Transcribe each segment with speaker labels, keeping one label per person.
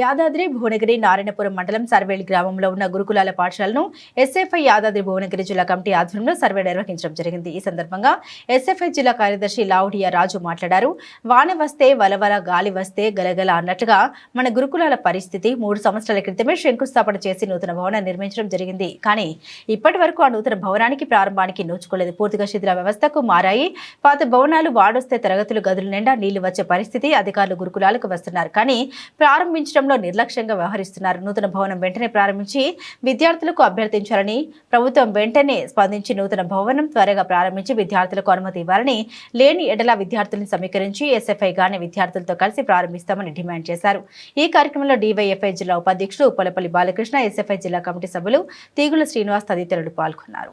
Speaker 1: యాదాద్రి భువనగిరి నారాయణపురం మండలం సర్వేల్ గ్రామంలో ఉన్న గురుకులాల పాఠశాలను ఎస్ఎఫ్ఐ యాదాద్రి భువనగిరి జిల్లా కమిటీ ఆధ్వర్యంలో సర్వే నిర్వహించడం జరిగింది. ఈ సందర్భంగా ఎస్ఎఫ్ఐ జిల్లా కార్యదర్శి లావుడియా రాజు మాట్లాడారు. వాన వస్తే వలవల గాలి వస్తే గలగల అన్నట్టుగా మన గురుకులాల పరిస్థితి మూడు సంవత్సరాల క్రితమే శంకుస్థాపన చేసి నూతన భవనం నిర్మించడం జరిగింది. కానీ ఇప్పటి వరకు ఆ నూతన భవనానికి ప్రారంభానికి నోచుకోలేదు. పూర్తిగా శిథిల వ్యవస్థకు మారాయి. పాత భవనాలు వాడొస్తే తరగతులు గదుల నిండా నీళ్ళు వచ్చే పరిస్థితి అధికారులు గురుకులాలకు వస్తున్నారు. కానీ ప్రారంభించడం ప్రారంభించడంలో నిర్లక్ష్యంగా వ్యవహరిస్తున్నారు. నూతన భవనం వెంటనే ప్రారంభించి విద్యార్థులకు అభ్యర్థించాలని ప్రభుత్వం వెంటనే స్పందించి నూతన భవనం త్వరగా ప్రారంభించి విద్యార్థులకు అనుమతి ఇవ్వాలని లేని ఎడల విద్యార్థులను సమీకరించి ఎస్ఎఫ్ఐ గానే విద్యార్థులతో కలిసి ప్రారంభిస్తామని డిమాండ్ చేశారు. ఈ కార్యక్రమంలో డివైఎఫ్ఐ జిల్లా ఉపాధ్యక్షుడు ఉప్పలపల్లి బాలకృష్ణ ఎస్ఎఫ్ఐ జిల్లా కమిటీ సభ్యులు తీగుల శ్రీనివాస్ తదితరులు పాల్గొన్నారు.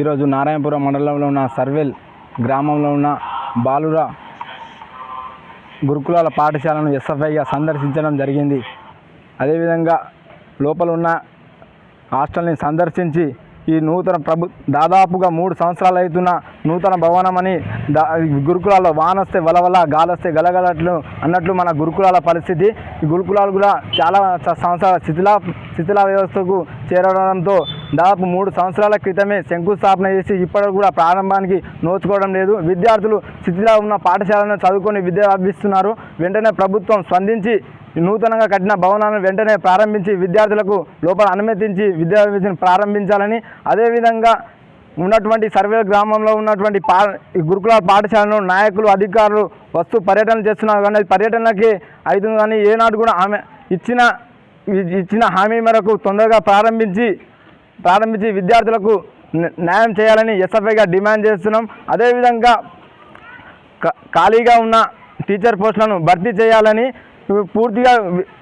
Speaker 2: ఈరోజు నారాయణపురం మండలంలో ఉన్న సర్వేల్ గ్రామంలో ఉన్న బాలుర గురుకులాల పాఠశాలను ఎస్ఎఫ్ఐగా సందర్శించడం జరిగింది. అదేవిధంగా లోపల ఉన్న హాస్టల్ని సందర్శించి ఈ నూతన ప్రభు దాదాపుగా మూడు సంవత్సరాలు అవుతున్న నూతన భవనం అని దా గురుకులాల్లో వానొస్తే వలవల గాలొస్తే గలగలట్లు అన్నట్లు మన గురుకులాల పరిస్థితి. ఈ గురుకులాలు కూడా చాలా సంవత్సరాల శిథిలా శిథిల వ్యవస్థకు చేరడంతో దాదాపు మూడు సంవత్సరాల క్రితమే శంకుస్థాపన చేసి ఇప్పటికి కూడా ప్రారంభానికి నోచుకోవడం లేదు. విద్యార్థులు స్థితిలో ఉన్న పాఠశాలను చదువుకొని విద్య అభ్యసిస్తున్నారు వెంటనే ప్రభుత్వం స్పందించి నూతనంగా కట్టిన భవనాలను వెంటనే ప్రారంభించి విద్యార్థులకు లోపల అనుమతించి విద్యాభ్యాసం ప్రారంభించాలని అదేవిధంగా ఉన్నటువంటి సర్వే గ్రామంలో ఉన్నటువంటి పా ఈ గురుకుల పాఠశాలను నాయకులు అధికారులు వస్తు పర్యటన చేస్తున్నారు. కానీ పర్యటనకి అవుతుంది కానీ ఏనాడు కూడా ఆమె ఇచ్చిన ఇచ్చిన హామీ మేరకు తొందరగా ప్రారంభించి ప్రారంభించి విద్యార్థులకు న్యాయం చేయాలని ఎస్ఎఫ్ఐగా డిమాండ్ చేస్తున్నాం. అదేవిధంగా ఖాళీగా ఉన్న టీచర్ పోస్టులను భర్తీ చేయాలని పూర్తిగా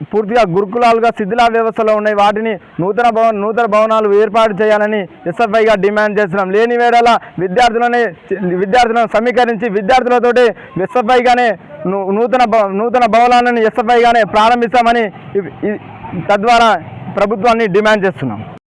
Speaker 2: పూర్తిగా గురుకులాలుగా శిథిలా వ్యవస్థలో ఉన్నాయి. వాటిని నూతన భవ నూతన భవనాలు ఏర్పాటు చేయాలని ఎస్ఎఫ్ఐగా డిమాండ్ చేస్తున్నాం. లేని వేళల విద్యార్థులని విద్యార్థులను సమీకరించి విద్యార్థులతోటి ఎస్ఎఫ్ఐగానే నూ- నూతన నూతన భవనాలను ఎస్ఎఫ్ఐగానే ప్రారంభిస్తామని తద్వారా ప్రభుత్వాన్ని డిమాండ్ చేస్తున్నాం.